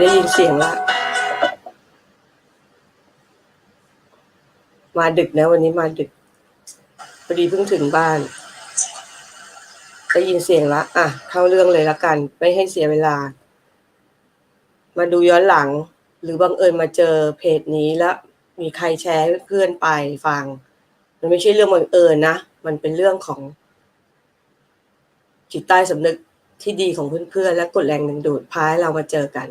ได้ยินเสียงละ มาดึกนะวันนี้มาดึกพอดีเพิ่งถึงบ้าน ได้ยินเสียงละ อะ เข้าเรื่องเลยละกัน ไม่ให้เสียเวลา มาดูย้อนหลัง หรือบังเอิญมาเจอเพจนี้แล้ว มีใครแชร์เพื่อนไปฟัง มันไม่ใช่เรื่องบังเอิญนะ มันเป็นเรื่องของจิตใต้สำนึกที่ดีของเพื่อนๆและกดแรงดึงดูดพาให้เรามาเจอกัน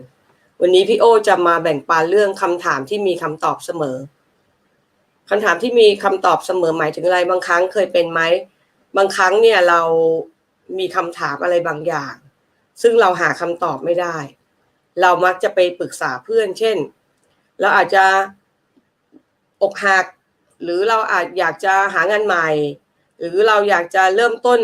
วันนี้พี่โอจะมาแบ่งปันเรื่องคำถามที่มีคำตอบเสมอคำถามที่มีคำตอบเสมอหมายถึงอะไรบางครั้งเคยเป็นไหมบางครั้งเนี่ยเรามีคำถามอะไรบางอย่าง ซึ่งเราหาคำตอบไม่ได้ เรามักจะไปปรึกษาเพื่อน เช่น เราอาจจะอกหัก หรือเราอาจอยากจะหางานใหม่ หรือเราอยากจะเริ่มต้น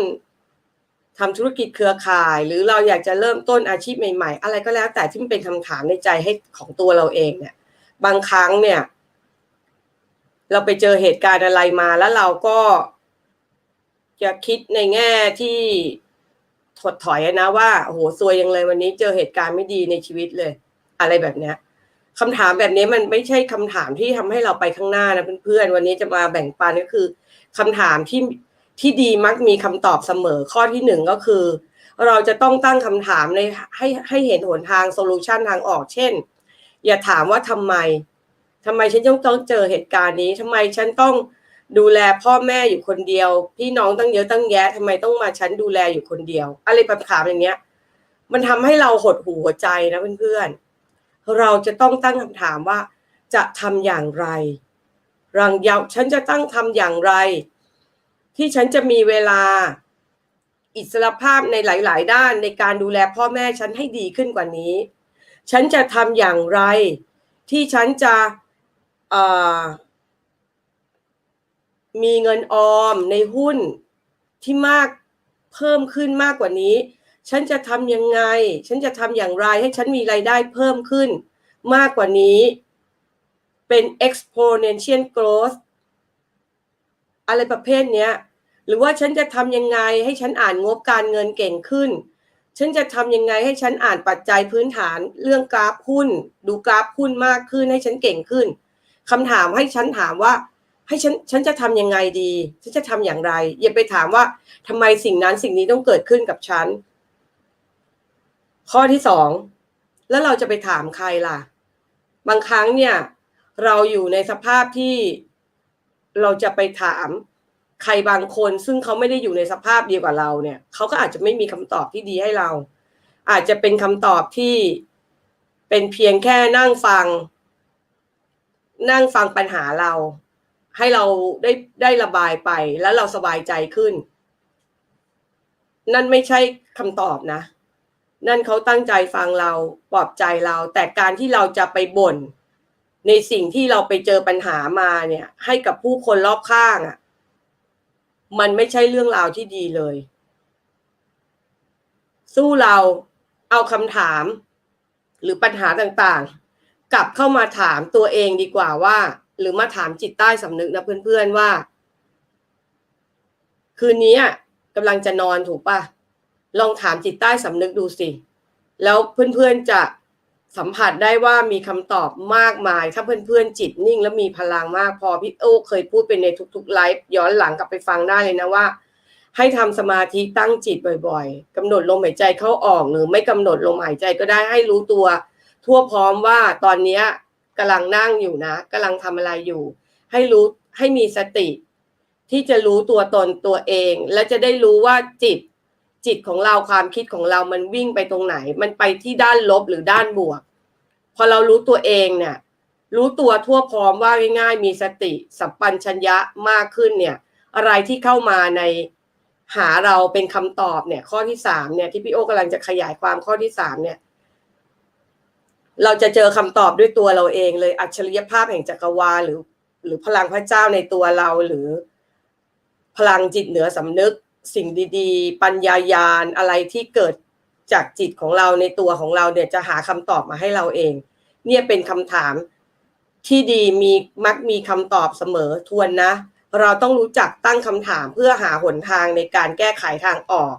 ทำธุรกิจเครือข่าย หรือเราอยากจะเริ่มต้นอาชีพใหม่ ๆ อะไรก็แล้วแต่ที่มันเป็นคำถามในใจให้ของตัวเราเองเนี่ย บางครั้งเนี่ย เราไปเจอเหตุการณ์อะไรมาแล้วเราก็จะคิดในแง่ที่ถดถอยนะว่าโอ้โหซวยยังเลยวันนี้เจอเหตุการณ์ไม่ดีในชีวิตเลย อะไรแบบเนี้ยคำถามแบบนี้มันไม่ใช่คำถามที่ทำให้เราไปข้างหน้านะเพื่อนๆวันนี้จะมาแบ่งปันก็คือคำถามที่ ที่ดีมักมีคำตอบเสมอข้อที่หนึ่งก็คือ เราจะต้องตั้งคำถามในให้ให้เห็นหนทางโซลูชันทางออก เช่น อย่าถามว่าทำไมทำไมฉันต้องต้องเจอเหตุการณ์นี้ทำไมฉันต้องดูแลพ่อแม่อยู่คนเดียว พี่น้องตั้งเยอะตั้งแยะทำไมต้องมาฉันดูแลอยู่คนเดียว อะไรแบบถามอย่างเงี้ย มันทำให้เราหดหูหัวใจนะเพื่อนๆเราจะต้องตั้งคำถามว่า จะทำอย่างไรรังยาวฉันจะตั้งทำอย่างไร ที่ฉันจะมีเวลาอิสรภาพในหลาย ๆ ด้านในการดูแลพ่อแม่ฉันให้ดีขึ้นกว่านี้ ฉันจะทำอย่างไร ที่ฉันจะมีเงินออมในหุ้นที่มากเพิ่มขึ้นมากกว่านี้ ฉันจะทำยังไง ฉันจะทำอย่างไรให้ฉันมีรายได้เพิ่มขึ้นมากกว่านี้ เป็น exponential growth อะไรประเภทเนี้ย หรือว่าฉันจะทำยังไงให้ฉันอ่านงบการเงินเก่งขึ้น ฉันจะทำยังไงให้ฉันอ่านปัจจัยพื้นฐานเรื่องกราฟหุ้น ดูกราฟหุ้นมากขึ้นให้ฉันเก่งขึ้นคำถามให้ฉันถามว่า ให้ฉันฉันจะทำยังไงดี ฉันจะทำอย่างไร อย่าไปถามว่าทำไมสิ่งนั้นสิ่งนี้ต้องเกิดขึ้นกับฉัน ข้อที่สองแล้วเราจะไปถามใครล่ะ บางครั้งเนี่ย เราอยู่ในสภาพที่ เราจะไปถามใครบางคน ซึ่งเขาไม่ได้อยู่ในสภาพเดียวกับเราเนี่ยเขาก็อาจจะไม่มีคำตอบที่ดีให้เรา อาจจะเป็นคำตอบที่เป็นเพียงแค่นั่งฟัง นั่งฟังปัญหาเรา ให้เราได้ได้ระบายไปแล้วเราสบายใจขึ้น นั่นไม่ใช่คำตอบนะ นั่นเขาตั้งใจฟังเราปลอบใจเรา แต่การที่เราจะไปบ่น ในสิ่งที่เราไปเจอปัญหามาเนี่ย ให้กับผู้คนรอบข้างอะ่ะ มันไม่ใช่เรื่องราวที่ดีเลย สู้เราเอาคำถาม หรือปัญหาต่างๆ กลับเข้ามาถามตัวเองดีกว่าว่า หรือมาถามจิตใต้สำนึกนะเพื่อนๆว่า คืนนี้กำลังจะนอนถูกปะลองถามจิตใต้สำนึกดูสิ แล้วเพื่อนๆจะ สัมผัสได้ว่ามีคำตอบมากมาย ถ้าเพื่อนๆจิตนิ่ง แล้วมีพลังมากพอพี่โอ้เคยพูดไปในทุกๆไลฟ์ย้อนหลังกลับไปฟังได้เลยนะว่า ให้ทำสมาธิตั้งจิตบ่อยๆกำหนดลมหายใจเข้าออกหรือไม่กำหนดลมหายใจก็ได้ให้รู้ตัว ทั่วพร้อมว่าตอนนี้กำลังนั่งอยู่นะกำลังทำอะไรอยู่ ให้รู้ให้มีสติ ที่จะรู้ตัวตนตัวเอง และจะได้รู้ว่าจิต จิตของเราความคิดของเรามันวิ่งไปตรงไหน มันไปที่ด้านลบหรือด้านบวก พอเรารู้ตัวเองเนี่ย รู้ตัวทั่วพร้อมว่าง่ายๆมีสติสัมปัญชัญญะมากขึ้นเนี่ย อะไรที่เข้ามาในหาเราเป็นคำตอบเนี่ย ข้อที่สามเนี่ยที่พี่โอกำลังจะขยายความข้อที่สามเนี่ย เราจะเจอคำตอบด้วยตัวเราเองเลยอัจฉริยภาพแห่งจักรวาลหรือ หรือพลังพระเจ้าในตัวเราหรือพลังจิตเหนือสำนึก สิ่งดีๆ ปัญญายาณอะไรที่เกิดจากจิตของเราในตัวของเราเนี่ยจะหาคำตอบมาให้เราเอง เนี่ยเป็นคำถามที่ดีมีมักมีคำตอบเสมอทวนนะ เราต้องรู้จักตั้งคำถามเพื่อหาหนทางในการแก้ไขทางออก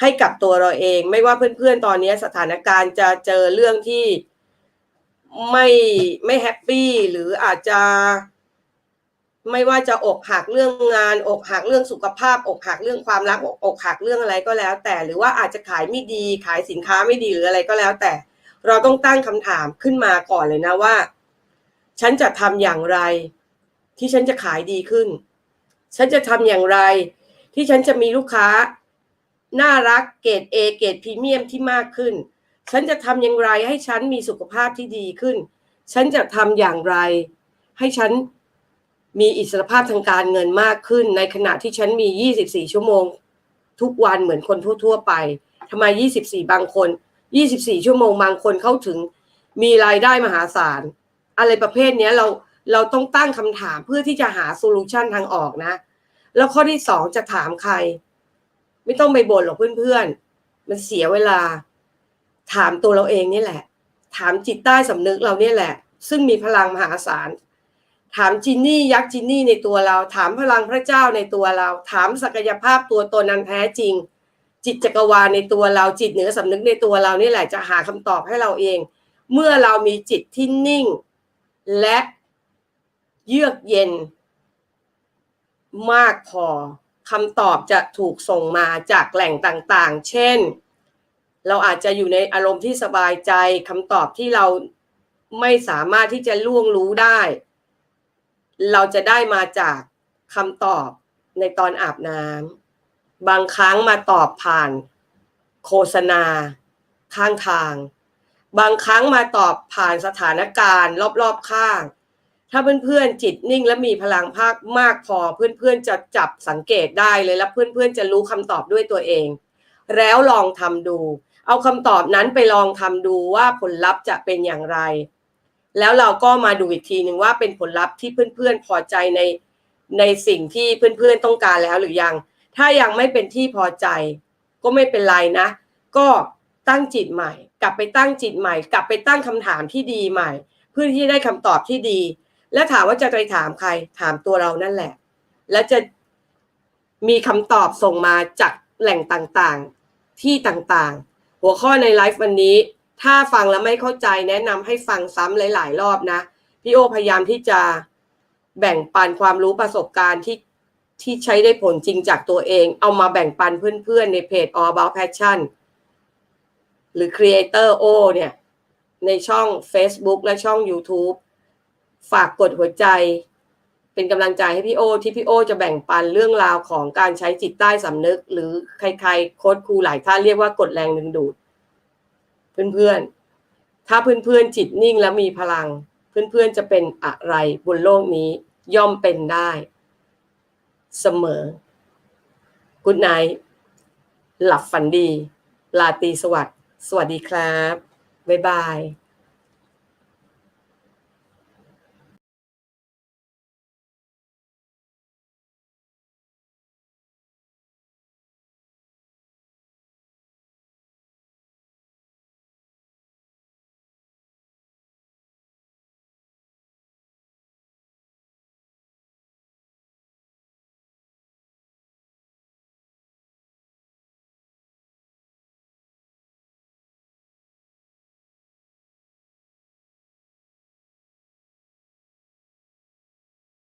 ให้กับตัวเราเอง ไม่ว่าเพื่อนๆตอนนี้สถานการณ์จะเจอเรื่องที่ไม่ไม่แฮปปี้หรืออาจจะ ไม่ว่าจะอกหักเรื่องงาน อกหักเรื่องสุขภาพ อกหักเรื่องความรักอกอกหักเรื่องอะไรก็แล้ว แต่หรือว่าอาจจะขายไม่ดีขายสินค้าไม่ดีหรืออะไรก็แล้ว แต่เราต้องตั้งคำถามขึ้นมาก่อนเลยนะว่า ฉันจะทำอย่างไร ที่ฉันจะขายดีขึ้น ฉันจะทำอย่างไร ที่ฉันจะมีลูกค้า น่ารักเกรดเอเกรดพรีเมียมที่มากขึ้น ฉันจะทำอย่างไรให้ฉันมีสุขภาพที่ดีขึ้น ฉันจะทำอย่างไร ให้ฉัน มีอิสรภาพทางการเงินมากขึ้น ในขณะที่ฉันมี 24 ชั่วโมง ทุกวันเหมือนคนทั่ว ๆ ไปทำไม 24 บางคน 24 ชั่วโมงบางคนเข้าถึง มีรายได้มหาศาล อะไรประเภทนี้เราเราต้องตั้งคำถามเพื่อที่จะหาโซลูชันทางออกนะ แล้วข้อที่สองจะถามใคร ไม่ต้องไปบ่นหรอกเพื่อนๆ มันเสียเวลา ถามตัวเราเองนี่แหละ ถามจิตใต้สำนึกเราเนี่ยแหละ ซึ่งมีพลังมหาศาล ถามจินนี่ยักษ์จินนี่ในตัวเรา ถามพลังพระเจ้าในตัวเรา ถามศักยภาพตัวตนนั้นแท้จริง จิตจักรวาลในตัวเราจิตเหนือสำนึกในตัวเรานี่แหละจะหาคำตอบให้เราเอง เมื่อเรามีจิตที่นิ่ง และเยือกเย็น มากพอคำตอบจะถูกส่งมาจากแหล่งต่างๆ เช่น เราอาจจะอยู่ในอารมณ์ที่สบายใจคำตอบที่เราไม่สามารถที่จะล่วงรู้ได้ เราจะได้มาจากคำตอบในตอนอาบน้ำบางครั้งมาตอบผ่านโฆษณา ข้างทาง บางครั้งมาตอบผ่านสถานการณ์ รอบๆข้าง ถ้าเพื่อนๆจิตนิ่งและมีพลังภาคมากพอเพื่อนๆจะจับสังเกตได้เลยและเพื่อนๆจะรู้คำตอบด้วยตัวเอง แล้วลองทำดู เอาคำตอบนั้นไปลองทำดูว่าผลลัพธ์จะเป็นอย่างไร แล้วเราก็มาดูอีกทีหนึ่งว่าเป็นผลลัพธ์ที่เพื่อนๆพอใจในในสิ่งที่เพื่อนๆต้องการแล้วหรือยัง ถ้ายังไม่เป็นที่พอใจ ก็ไม่เป็นไรนะ ก็ตั้งจิตใหม่ กลับไปตั้งจิตใหม่ กลับไปตั้งคำถามที่ดีใหม่ เพื่อที่ได้คำตอบที่ดี และถามว่าจะไปถามใคร ถามตัวเรานั่นแหละ แล้วจะมีคำตอบส่งมาจากแหล่งต่างๆ ที่ต่างๆ หัวข้อในไลฟ์วันนี้ ถ้าฟังแล้วไม่เข้าใจแนะนำให้ฟังซ้ำหลาย ๆ รอบนะ พี่โอพยายามที่จะแบ่งปันความรู้ประสบการณ์ที่ที่ใช้ได้ผลจริงจากตัวเอง เอามาแบ่งปันเพื่อน ๆ ในเพจ All About Passion หรือ Creator O เนี่ย ในช่อง Facebook และช่อง YouTube ฝากกดหัวใจ เป็นกำลังใจให้พี่โอ ที่พี่โอจะแบ่งปันเรื่องราวของการใช้จิตใต้สำนึก หรือใครๆ โค้ดครูหลายท่านเรียกว่ากดแรงดึงดูด เพื่อนๆ ถ้าเพื่อนๆจิตนิ่งและมีพลัง เพื่อนๆจะเป็นอะไรบนโลกนี้ย่อมเป็นได้ เสมอกุ d ไน h t หลับฝันดี ลาตีสวัสดิ์สวัสดีครับ บ๊ายบาย